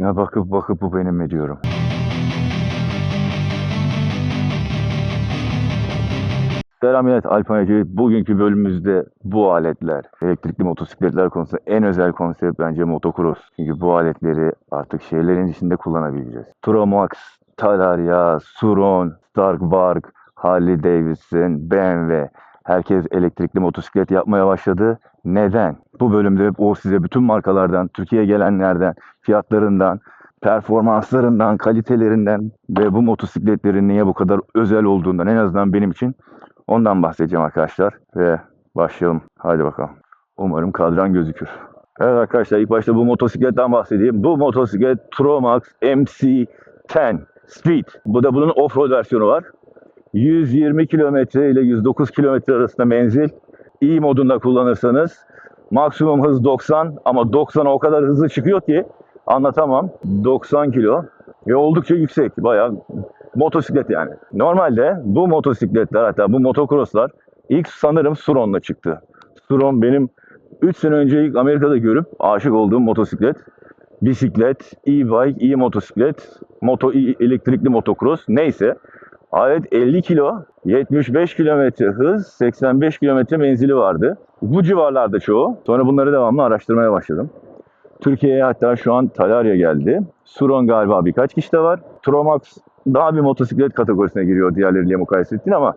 Ya bakıp bakıp bu benim mi diyorum. Selam millet, Alpanyacı. Bugünkü bölümümüzde bu aletler, elektrikli motosikletler konusunda en özel konsept bence motocross. Çünkü bu aletleri artık şehirlerin içinde kullanabileceğiz. Tromax, Talaria, Suron, Starkbark, Harley Davidson, BMW. Herkes elektrikli motosiklet yapmaya başladı. Neden? Bu bölümde o size bütün markalardan, Türkiye'ye gelenlerden, fiyatlarından, performanslarından, kalitelerinden ve bu motosikletlerin niye bu kadar özel olduğundan en azından benim için ondan bahsedeceğim arkadaşlar. Ve başlayalım. Hadi bakalım. Umarım kadran gözükür. Evet arkadaşlar ilk başta bu motosikletten bahsedeyim. Bu motosiklet Tromax MC10 Street. Bu da bunun offroad versiyonu var. 120 kilometre ile 109 kilometre arasında menzil. İyi modunda kullanırsanız maksimum hız 90 ama 90'a o kadar hızlı çıkıyor ki anlatamam. 90 kilo ve oldukça yüksek. Bayağı motosiklet yani. Normalde bu motosikletler hatta bu motocrosslar ilk sanırım Suron'la çıktı. Suron benim 3 sene önce ilk Amerika'da görüp aşık olduğum motosiklet. Bisiklet, e-bike, e-motosiklet, moto, e- elektrikli motocross neyse. Alet 50 kilo, 75 kilometre hız, 85 kilometre menzili vardı. Bu civarlarda çoğu. Sonra bunları devamlı araştırmaya başladım. Türkiye'ye hatta şu an Talaria geldi. Suron galiba birkaç kişi de var. Tromax daha bir motosiklet kategorisine giriyor diğerleriyle mukayese ettiğin ama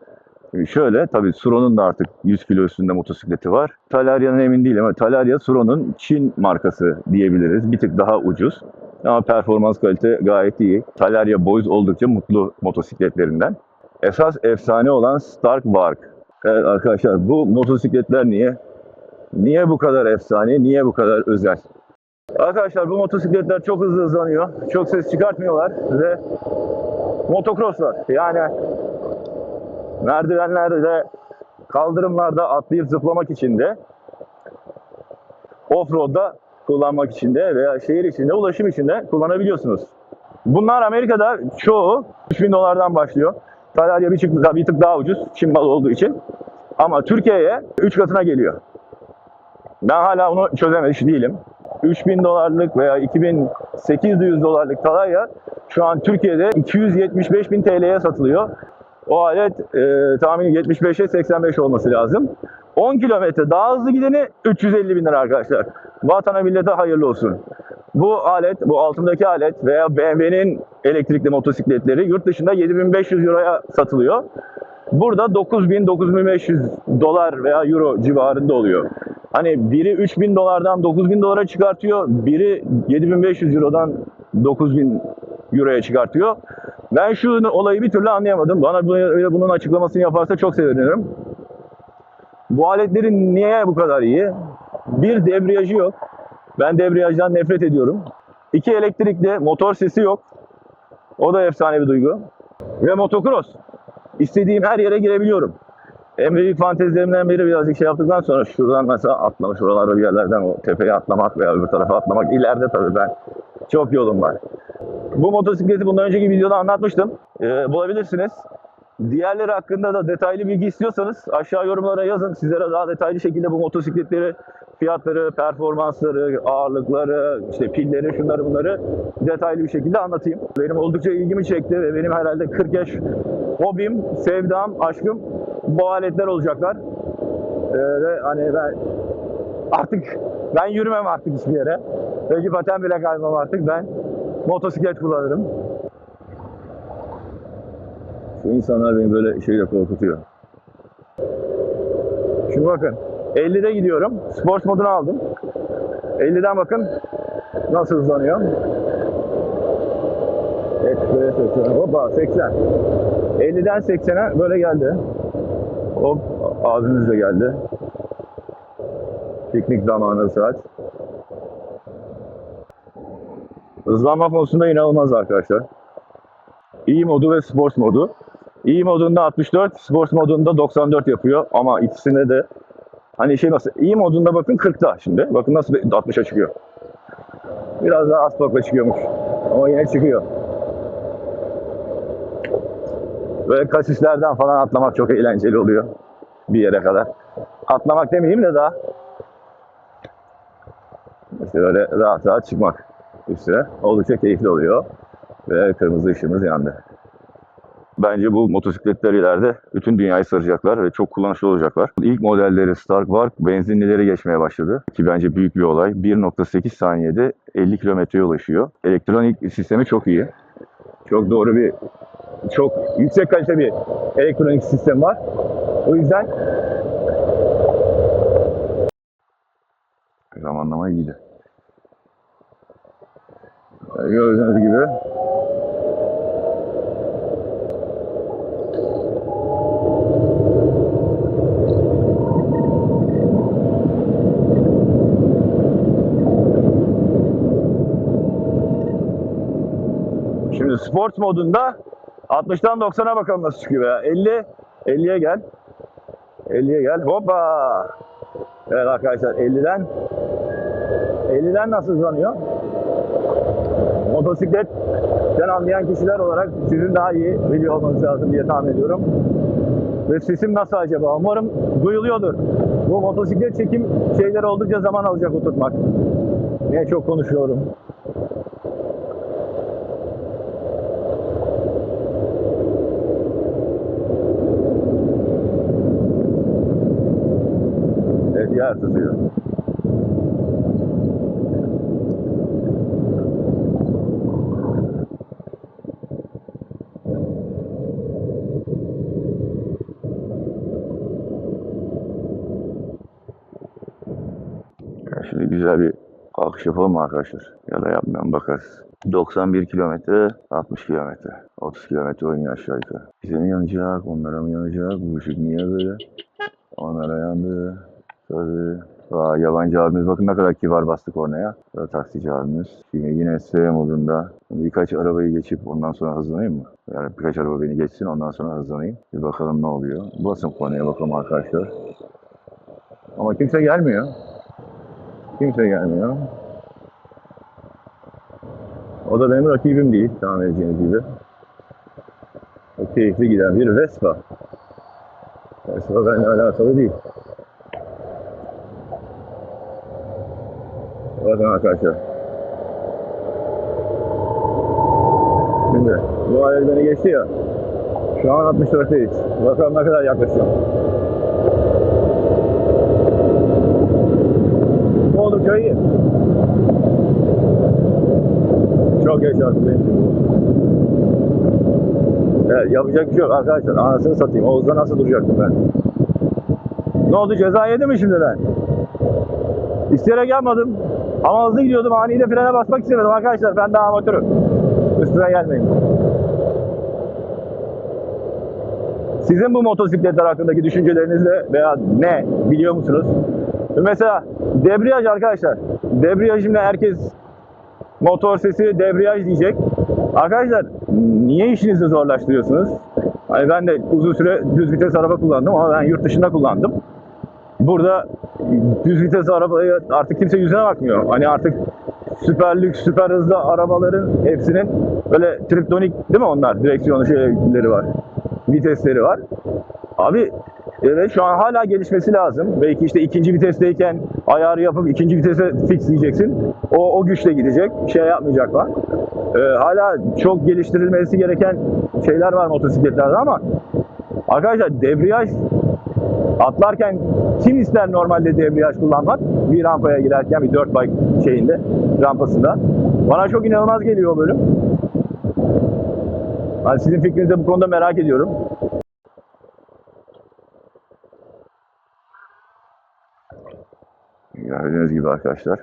şöyle tabii Suron'un da artık 100 kilo üstünde motosikleti var. Talaria'nın emin değilim ama Talaria Suron'un Çin markası diyebiliriz. Bir tık daha ucuz. Ama performans kalite gayet iyi. Talaria Boys oldukça mutlu motosikletlerinden. Esas efsane olan Stark Bark. Evet arkadaşlar bu motosikletler niye? Niye bu kadar efsane? Niye bu kadar özel? Arkadaşlar bu motosikletler çok hızlı hızlanıyor. Çok ses çıkartmıyorlar ve motocrosslar. Yani merdivenlerde, kaldırımlarda atlayıp zıplamak için de offroad'da kullanmak için de veya şehir içinde, ulaşım için de kullanabiliyorsunuz. Bunlar Amerika'da çoğu 3000 dolardan başlıyor. Talaria bir, tık- bir tık daha ucuz Çin malı olduğu için. Ama Türkiye'ye 3 katına geliyor. Ben hala onu çözememiş değilim. 3000 dolarlık veya 2800 dolarlık Talaria şu an Türkiye'de 275 bin TL'ye satılıyor. O alet e, tahmini 75'e 85 olması lazım. 10 kilometre daha hızlı gideni 350 bin lira arkadaşlar. Vatana millete hayırlı olsun. Bu alet, bu altındaki alet veya BMW'nin elektrikli motosikletleri yurt dışında 7500 euroya satılıyor. Burada 9000-9500 dolar veya euro civarında oluyor. Hani biri 3000 dolardan 9000 dolara çıkartıyor, biri 7500 eurodan 9000 euroya çıkartıyor. Ben şu olayı bir türlü anlayamadım. Bana böyle bunun açıklamasını yaparsa çok sevinirim. Bu aletlerin niye bu kadar iyi? Bir debriyajı yok. Ben debriyajdan nefret ediyorum. İki elektrikli, motor sesi yok. O da efsane bir duygu. Ve motocross. İstediğim her yere girebiliyorum. Büyük fantezilerimden biri birazcık şey yaptıktan sonra şuradan mesela atlamış oralarda bir yerlerden o tepeye atlamak veya öbür tarafa atlamak. İleride tabii ben çok yolum var. Bu motosikleti bundan önceki videoda anlatmıştım. Ee, bulabilirsiniz. Diğerleri hakkında da detaylı bilgi istiyorsanız aşağı yorumlara yazın. Sizlere daha detaylı şekilde bu motosikletleri, fiyatları, performansları, ağırlıkları, işte pilleri, şunları bunları detaylı bir şekilde anlatayım. Benim oldukça ilgimi çekti ve benim herhalde 40 yaş hobim, sevdam, aşkım bu aletler olacaklar. Ee, ve hani ben artık ben yürümem artık hiçbir yere. Belki paten bile kalmam artık. Ben motosiklet kullanırım. Şu insanlar beni böyle şeyle korkutuyor. Şimdi bakın. 50'de gidiyorum. Sport modunu aldım. 50'den bakın nasıl hızlanıyor. 75, 80, hoppa 80. 50'den 80'e böyle geldi. Hop abimiz de geldi. Piknik zamanı saat. Hızlanma konusunda inanılmaz arkadaşlar. İyi modu ve sport modu. İyi modunda 64, sport modunda 94 yapıyor ama ikisinde de hani şey nasıl iyi modunda bakın 40'ta şimdi. Bakın nasıl 60'a çıkıyor. Biraz daha az torkla çıkıyormuş. Ama yine çıkıyor. Böyle kasislerden falan atlamak çok eğlenceli oluyor. Bir yere kadar. Atlamak demeyeyim de daha. İşte böyle rahat rahat çıkmak. üstüne. Oldukça keyifli oluyor. Ve kırmızı ışığımız yandı. Bence bu motosikletler ileride bütün dünyayı saracaklar ve çok kullanışlı olacaklar. İlk modelleri Stark Warp benzinlileri geçmeye başladı. Ki bence büyük bir olay. 1.8 saniyede 50 kilometreye ulaşıyor. Elektronik sistemi çok iyi. Çok doğru bir, çok yüksek kalite bir elektronik sistem var. O yüzden zamanlama iyiydi. Gördüğünüz gibi Şimdi sport modunda 60'tan 90'a bakalım nasıl çıkıyor ya. 50 50'ye gel. 50'ye gel. Hoppa. Evet arkadaşlar 50'den 50'den nasıl hızlanıyor? Motosikletten anlayan kişiler olarak sizin daha iyi biliyor olmanız lazım diye tahmin ediyorum. Ve sesim nasıl acaba? Umarım duyuluyordur. Bu motosiklet çekim şeyleri oldukça zaman alacak oturtmak. Niye çok konuşuyorum? Yer tutuyor. Şimdi güzel bir kalkış yapalım mı arkadaşlar? Ya da yapmayalım bakarız. 91 kilometre, 60 kilometre. 30 kilometre oynuyor aşağı yukarı. Bize mi yanacak, onlara mı yanacak? Bu ışık niye böyle? Onlara yandı. Tabii. Aa, yabancı abimiz bakın ne kadar kibar bastık oraya. Böyle taksici abimiz. Şimdi yine S modunda birkaç arabayı geçip ondan sonra hızlanayım mı? Yani birkaç araba beni geçsin ondan sonra hızlanayım. Bir bakalım ne oluyor. Basın kornaya bakalım arkadaşlar. Ama kimse gelmiyor. Kimse gelmiyor. O da benim rakibim değil tahmin edeceğiniz gibi. O keyifli giden bir Vespa. Vespa benimle alakalı değil. Bakın arkadaşlar. Şimdi bu alet beni geçti ya. Şu an 64'teyiz. Bakalım ne kadar yaklaşıyorum. Bu oldukça iyi. Çok geç artık benim. Evet, yapacak bir şey yok arkadaşlar. Anasını satayım. Oğuz'da nasıl duracaktım ben? Ne oldu? Ceza yedim mi şimdi ben? İsteyerek yapmadım. Ama hızlı gidiyordum. Anide frene basmak istemedim arkadaşlar. Ben daha amatörüm. Üstüne gelmeyin. Sizin bu motosikletler hakkındaki düşünceleriniz de veya ne biliyor musunuz? Mesela debriyaj arkadaşlar. Debriyaj şimdi herkes motor sesi debriyaj diyecek. Arkadaşlar niye işinizi zorlaştırıyorsunuz? Hani ben de uzun süre düz vites araba kullandım ama ben yurt dışında kullandım. Burada düz vites arabayı artık kimse yüzüne bakmıyor. Hani artık süper lüks, süper hızlı arabaların hepsinin böyle triptonik değil mi onlar? Direksiyonu şeyleri var. Vitesleri var. Abi evet şu an hala gelişmesi lazım. Belki işte ikinci vitesteyken ayarı yapıp ikinci vitese fixleyeceksin. O, o güçle gidecek. Şey yapmayacak falan. Ee, hala çok geliştirilmesi gereken şeyler var motosikletlerde ama arkadaşlar debriyaj Atlarken kim ister normalde debriyaj kullanmak? Bir rampaya girerken bir 4 bike şeyinde, rampasında. Bana çok inanılmaz geliyor o bölüm. Hani sizin fikrinizi bu konuda merak ediyorum. Gördüğünüz gibi arkadaşlar.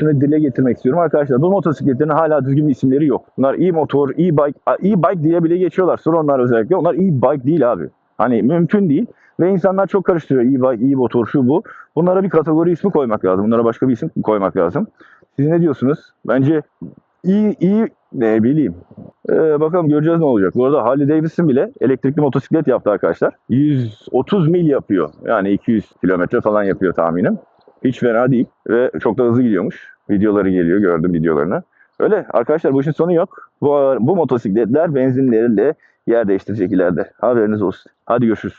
Şunu dile getirmek istiyorum arkadaşlar. Bu motosikletlerin hala düzgün isimleri yok. Bunlar e-motor, e-bike, e-bike diye bile geçiyorlar. Sorunlar özellikle. Onlar e-bike değil abi. Hani mümkün değil. Ve insanlar çok karıştırıyor. E-bike, e-motor, şu bu. Bunlara bir kategori ismi koymak lazım. Bunlara başka bir isim koymak lazım. Siz ne diyorsunuz? Bence iyi, iyi ne bileyim. Ee, bakalım göreceğiz ne olacak. Bu arada Harley Davidson bile elektrikli motosiklet yaptı arkadaşlar. 130 mil yapıyor. Yani 200 kilometre falan yapıyor tahminim. Hiç fena değil ve çok da hızlı gidiyormuş. Videoları geliyor, gördüm videolarını. Öyle arkadaşlar bu işin sonu yok. Bu, bu motosikletler benzinleriyle yer değiştirecek ileride. Haberiniz olsun. Hadi görüşürüz.